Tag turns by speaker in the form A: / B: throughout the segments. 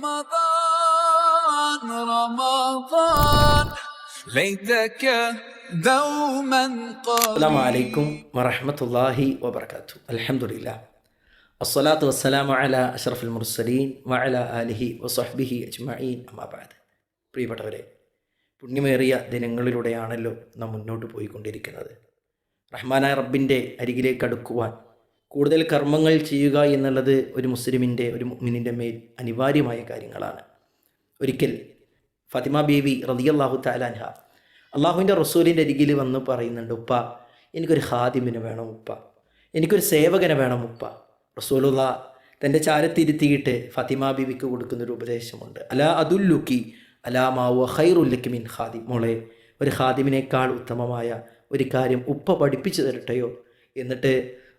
A: رمضان رمضان ليتك دوما قريب
B: അസ്സാം വലൈക്കും വറഹമത്തല്ലാഹി വബർക്കാത്തു അലഹമുല്ല അസ്സലാത്തു വസ്സലാമു അല അഷറഫുൽ മുർസലീൻ വഅല ആലിഹി വസഹ്ബിഹി അജ്മഈൻ അമ്മാബാദ് പ്രിയപ്പെട്ടവരെ പുണ്യമേറിയ ദിനങ്ങളിലൂടെയാണല്ലോ നാം മുന്നോട്ട് പോയിക്കൊണ്ടിരിക്കുന്നത് റഹ്മാനായ റബ്ബിൻ്റെ അരികിലേക്ക് അടുക്കുവാൻ കൂടുതൽ കർമ്മങ്ങൾ ചെയ്യുക എന്നുള്ളത് ഒരു മുസ്ലിമിന്റെ ഒരു മുഅ്മിനിന്റെ മേൽ അനിവാര്യമായ കാര്യങ്ങളാണ്. ഒരിക്കൽ ഫാത്തിമ ബീവി റളിയല്ലാഹു താലാൻഹ അള്ളാഹുവിന്റെ റസൂലിന്റെ അരികിൽ വന്ന് പറയുന്നുണ്ട് ഉപ്പ എനിക്കൊരു ഹാദിമിനെ വേണം ഉപ്പ. എനിക്കൊരു സേവകനെ വേണം ഉപ്പ. റസൂലുള്ള തന്റെ ചാരത്തിരുത്തിയിട്ട് ഫാത്തിമ ബീവിക്ക് കൊടുക്കുന്നൊരു ഉപദേശമുണ്ട്. അലാ അതുല്ലുക്കി അലാ മാവ ഖൈറുല്ലക്ക് മിൻ ഖാദി മോളെ ഒരു ഹാദിമിനേക്കാൾ ഉത്തമമായ ഒരു കാര്യം ഉപ്പ പഠിപ്പിച്ചു തരട്ടെയോ? എന്നിട്ട്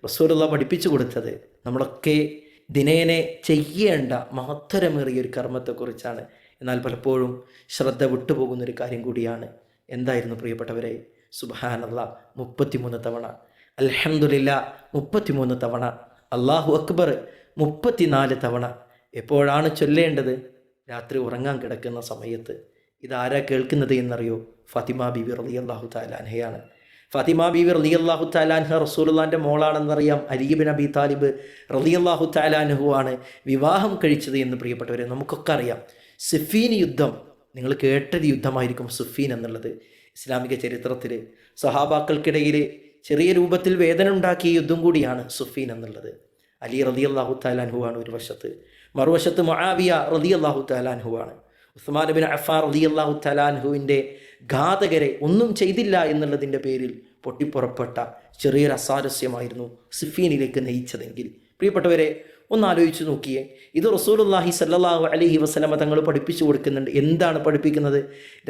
B: റസൂലുള്ള പഠിപ്പിച്ചു കൊടുത്തത് നമ്മളൊക്കെ ദിനേനെ ചെയ്യേണ്ട മഹത്തരമേറിയ ഒരു കർമ്മത്തെക്കുറിച്ചാണ്. എന്നാൽ പലപ്പോഴും ശ്രദ്ധ വിട്ടുപോകുന്ന ഒരു കാര്യം കൂടിയാണ്. എന്തായിരുന്നു പ്രിയപ്പെട്ടവരെ? സുബഹാനല്ല മുപ്പത്തിമൂന്ന് തവണ. അൽഹംദുലില്ല മുപ്പത്തിമൂന്ന് തവണ. അള്ളാഹു അക്ബർ മുപ്പത്തിനാല് തവണ. എപ്പോഴാണ് ചൊല്ലേണ്ടത്? രാത്രി ഉറങ്ങാൻ കിടക്കുന്ന സമയത്ത്. ഇതാരാ കേൾക്കുന്നത് എന്നറിയോ? ഫാത്തിമ ബിബി റലി അള്ളാഹു താലാൻഹയാണ് ഫാത്തിമ ബീവി റലി അള്ളാഹു താലാൻഹ റസൂലുള്ളാന്റെ മോളാണെന്നറിയാം. അലീബിൻ അബി താലിബ് റലി അള്ളാഹു താലാൻഹു ആണ് വിവാഹം കഴിച്ചത് എന്ന് പ്രിയപ്പെട്ടവരെ നമുക്കൊക്കെ അറിയാം. സിഫീൻ യുദ്ധം നിങ്ങൾ കേട്ടത് യുദ്ധമായിരിക്കും സുഫീൻ എന്നുള്ളത്. ഇസ്ലാമിക ചരിത്രത്തിൽ സഹാബാക്കൾക്കിടയിൽ ചെറിയ രൂപത്തിൽ വേദന ഉണ്ടാക്കിയ യുദ്ധം കൂടിയാണ് സുഫീൻ എന്നുള്ളത്. അലി റതി അള്ളാഹു താലാൻഹു ആണ് ഒരു വശത്ത്. മറുവശത്ത് മൊഹാവിയ റതി അള്ളാഹു താലാൻഹു ആണ്. ഉസ്മാൻ ബിൻ അഫാർ അലി അള്ളാഹു തലാൻഹുവിന്റെ ഘാതകരെ ഒന്നും ചെയ്തില്ല എന്നുള്ളതിന്റെ പേരിൽ പൊട്ടിപ്പുറപ്പെട്ട ചെറിയൊരു അസാരസ്യമായിരുന്നു സിഫീനിലേക്ക് നയിച്ചതെങ്കിൽ. പ്രിയപ്പെട്ടവരെ ഒന്ന് ആലോചിച്ച് നോക്കിയേ ഇത് റസൂലുല്ലാഹി സല്ലാഹു അലഹി വസ്ലമ തങ്ങൾ പഠിപ്പിച്ചു കൊടുക്കുന്നുണ്ട്. എന്താണ് പഠിപ്പിക്കുന്നത്?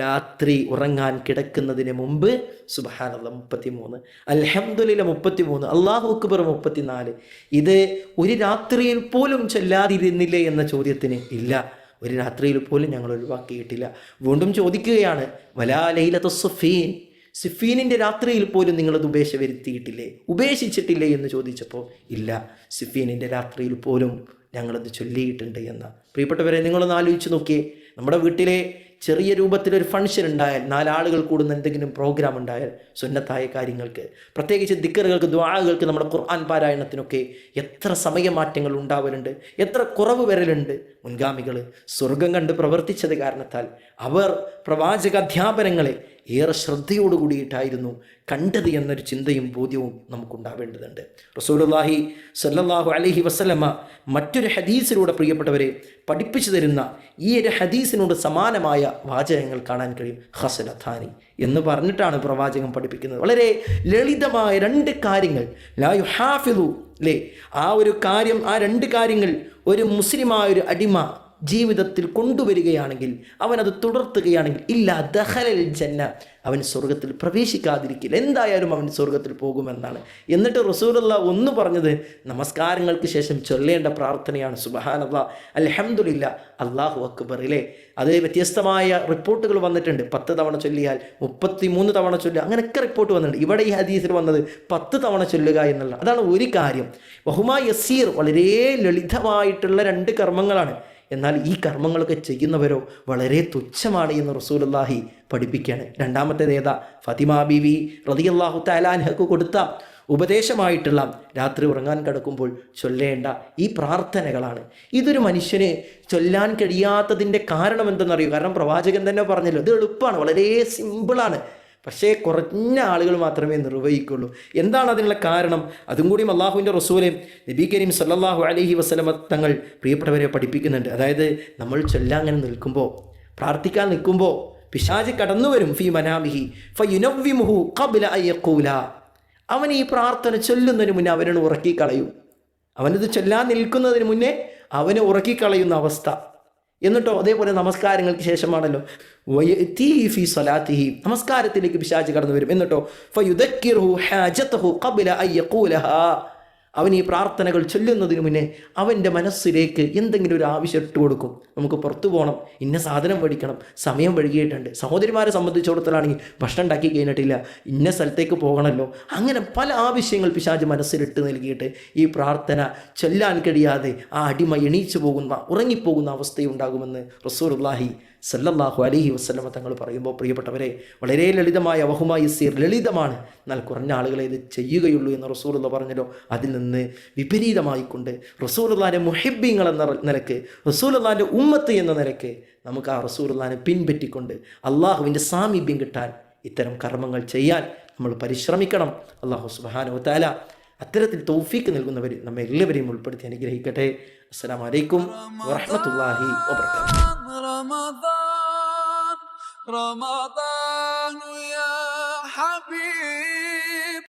B: രാത്രി ഉറങ്ങാൻ കിടക്കുന്നതിന് മുമ്പ് സുബഹാനല്ല മുപ്പത്തിമൂന്ന് മുപ്പത്തി മൂന്ന് അള്ളാഹു അക്ബർ മുപ്പത്തിനാല്. ഇത് ഒരു രാത്രിയിൽ പോലും ചെല്ലാതിരുന്നില്ലേ എന്ന ചോദ്യത്തിന് ഇല്ല. ഒരു രാത്രിയിൽ പോലും ഞങ്ങൾ ഒഴിവാക്കിയിട്ടില്ല. വീണ്ടും ചോദിക്കുകയാണ് വലാലയിലത്തെ സുഫീൻ സിഫീനിന്റെ രാത്രിയിൽ പോലും നിങ്ങളത് ഉപേക്ഷ വരുത്തിയിട്ടില്ലേ ഉപേക്ഷിച്ചിട്ടില്ലേ എന്ന് ചോദിച്ചപ്പോൾ ഇല്ല സിഫീനിന്റെ രാത്രിയിൽ പോലും ഞങ്ങളത് ചൊല്ലിയിട്ടുണ്ട് എന്ന്. പ്രിയപ്പെട്ടവരെ നിങ്ങളൊന്ന് ആലോചിച്ച് നോക്കിയേ നമ്മുടെ വീട്ടിലെ ചെറിയ രൂപത്തിലൊരു ഫംഗ്ഷൻ ഉണ്ടായാൽ നാലാളുകൾ കൂടുന്ന എന്തെങ്കിലും പ്രോഗ്രാം ഉണ്ടായാൽ സുന്നത്തായ കാര്യങ്ങൾക്ക് പ്രത്യേകിച്ച് ദിക്കറുകൾക്ക് ദ്വാകൾക്ക് നമ്മുടെ ഖുർആൻ പാരായണത്തിനൊക്കെ എത്ര സമയമാറ്റങ്ങൾ ഉണ്ടാവലുണ്ട് എത്ര കുറവ് വരലുണ്ട്. മുൻഗാമികൾ സ്വർഗം കണ്ട് പ്രവർത്തിച്ചത് കാരണത്താൽ അവർ പ്രവാചക അധ്യാപനങ്ങളെ ഏറെ ശ്രദ്ധയോടുകൂടിയിട്ടായിരുന്നു കണ്ടത് എന്നൊരു ചിന്തയും ബോധ്യവും നമുക്കുണ്ടാവേണ്ടതുണ്ട്. റസൂലുള്ളാഹി സല്ലാഹു അലഹി വസല്ലമ മറ്റൊരു ഹദീസിലൂടെ പ്രിയപ്പെട്ടവരെ പഠിപ്പിച്ചു തരുന്ന ഈ ഒരു ഹദീസിനോട് സമാനമായ വാചകങ്ങൾ കാണാൻ കഴിയും. ഹസലഥാനി എന്ന് പറഞ്ഞിട്ടാണ് പ്രവാചകൻ പഠിപ്പിക്കുന്നത്. വളരെ ലളിതമായ രണ്ട് കാര്യങ്ങൾ. ലായു ഹാഫിദു അല്ലേ ആ ഒരു കാര്യം ആ രണ്ട് കാര്യങ്ങൾ ഒരു മുസ്ലിമായ ഒരു അടിമ ജീവിതത്തിൽ കൊണ്ടുവരികയാണെങ്കിൽ അവൻ അത് തുടർത്തുകയാണെങ്കിൽ ഇല്ല ദഹലൽ ജന്ന അവൻ സ്വർഗത്തിൽ പ്രവേശിക്കാതിരിക്കില്ല. എന്തായാലും അവൻ സ്വർഗത്തിൽ പോകുമെന്നാണ്. എന്നിട്ട് റസൂലല്ല ഒന്ന് പറഞ്ഞത് നമസ്കാരങ്ങൾക്ക് ശേഷം ചൊല്ലേണ്ട പ്രാർത്ഥനയാണ്. സുബഹാനല്ല. അൽഹംദുലില്ല. അള്ളാഹു അക്ബറിലെ അത് വ്യത്യസ്തമായ റിപ്പോർട്ടുകൾ വന്നിട്ടുണ്ട്. പത്ത് തവണ ചൊല്ലിയാൽ മുപ്പത്തി മൂന്ന് തവണ ചൊല്ലുക. അങ്ങനെയൊക്കെ റിപ്പോർട്ട് വന്നിട്ടുണ്ട്. ഇവിടെ ഈ ഹദീസിൽ വന്നത് പത്ത് തവണ ചൊല്ലുക എന്നുള്ള. അതാണ് ഒരു കാര്യം. ബഹുമാ യസീർ വളരെ ലളിതമായിട്ടുള്ള രണ്ട് കർമ്മങ്ങളാണ്. എന്നാൽ ഈ കർമ്മങ്ങളൊക്കെ ചെയ്യുന്നവരോ വളരെ തുച്ഛമാണ് എന്ന് റസൂലുള്ളാഹി പഠിപ്പിക്കുകയാണ്. രണ്ടാമത്തെ ഏതാ? ഫതിമ ബീവി റതിയല്ലാഹു താലാൻഹക്ക് കൊടുത്ത ഉപദേശമായിട്ടുള്ള രാത്രി ഉറങ്ങാൻ കിടക്കുമ്പോൾ ചൊല്ലേണ്ട ഈ പ്രാർത്ഥനകളാണ്. ഇതൊരു മനുഷ്യന് ചൊല്ലാൻ കഴിയാത്തതിന്റെ കാരണം എന്തെന്നറിയോ? കാരണം പ്രവാചകൻ തന്നെ പറഞ്ഞല്ലോ ഇത് എളുപ്പമാണ് വളരെ സിമ്പിളാണ് പക്ഷേ കുറഞ്ഞ ആളുകൾ മാത്രമേ നിർവഹിക്കുള്ളൂ. എന്താണ് അതിനുള്ള കാരണം? അതും കൂടി അള്ളാഹുവിന്റെ റസൂലെ നബി കരീം സല്ലാഹു അലഹി വസ്ലമ തങ്ങൾ പ്രിയപ്പെട്ടവരെ പഠിപ്പിക്കുന്നുണ്ട്. അതായത് നമ്മൾ ചൊല്ലാങ്ങനെ നിൽക്കുമ്പോൾ പ്രാർത്ഥിക്കാൻ നിൽക്കുമ്പോൾ പിശാജ് കടന്നു വരും. ഫി മനാമിഹി ഫയുനവ്വിമുഹു കബില അയ്യക്കൂല അവൻ ഈ പ്രാർത്ഥന ചൊല്ലുന്നതിന് മുന്നേ അവനോട് ഉറക്കിക്കളയും. അവനത് ചൊല്ലാൻ നിൽക്കുന്നതിന് മുന്നേ അവനെ ഉറക്കി കളയുന്ന അവസ്ഥ. എന്നിട്ടോ അതേപോലെ നമസ്കാരങ്ങൾക്ക് ശേഷമാണല്ലോ. വയഅ്തീഹി ഫീ സ്വലാത്തിഹി. നമസ്കാരത്തിലേക്ക് പിശാചി കടന്നു വരും എന്നിട്ടോ ഫയുദക്കിർഹു ഹാജതഹു കബില അൻ യഖൂലഹാ. അവൻ ഈ പ്രാർത്ഥനകൾ ചൊല്ലുന്നതിന് മുന്നേ അവന്റെ മനസ്സിലേക്ക് എന്തെങ്കിലും ഒരു ആവശ്യം ഇട്ട് കൊടുക്കും. നമുക്ക് പുറത്തു പോകണം ഇന്ന സാധനം മേടിക്കണം സമയം വഴുകിയിട്ടുണ്ട് സഹോദരിമാരെ സംബന്ധിച്ചിടത്തോളാണെങ്കിൽ ഭക്ഷണം ഉണ്ടാക്കി കഴിഞ്ഞിട്ടില്ല ഇന്ന സ്ഥലത്തേക്ക് പോകണമല്ലോ. അങ്ങനെ പല ആവശ്യങ്ങൾ പിശാജ് മനസ്സിലിട്ട് നൽകിയിട്ട് ഈ പ്രാർത്ഥന ചൊല്ലാൻ കഴിയാതെ ആ അടിമ എണീച്ചു പോകുന്ന ഉറങ്ങിപ്പോകുന്ന അവസ്ഥയുണ്ടാകുമെന്ന് റസൂറുല്ലാഹി സല്ലല്ലാഹു അലൈഹി വസ്ലമ തങ്ങൾ പറയുമ്പോൾ പ്രിയപ്പെട്ടവരെ വളരെ ലളിതമായ വഹുമായി സീർ ലളിതമാണ്. എന്നാൽ കുറഞ്ഞ ആളുകളെ ഇത് ചെയ്യുകയുള്ളൂ എന്ന് റസൂലുള്ള പറഞ്ഞല്ലോ. അതിൽ നിന്ന് വിപരീതമായിക്കൊണ്ട് റസൂലുള്ളാന്റെ മുഹിബിങ്ങൾ എന്ന നിലയ്ക്ക് റസൂലുള്ളാന്റെ ഉമ്മത്ത് എന്ന നിലയ്ക്ക് നമുക്ക് ആ റസൂലുള്ളാനെ പിൻപറ്റിക്കൊണ്ട് അള്ളാഹുവിന്റെ സാമീപ്യം കിട്ടാൻ ഇത്തരം കർമ്മങ്ങൾ ചെയ്യാൻ നമ്മൾ പരിശ്രമിക്കണം. അള്ളാഹു സുബാനോ താല അത്തരത്തിൽ തൗഫീക്ക് നൽകുന്നവർ നമ്മെ എല്ലാവരെയും ഉൾപ്പെടുത്തി അനുഗ്രഹിക്കട്ടെ. അസ്സലാമു അലൈക്കും വറഹ്മത്തുള്ളാഹി വബർക്കാത്തു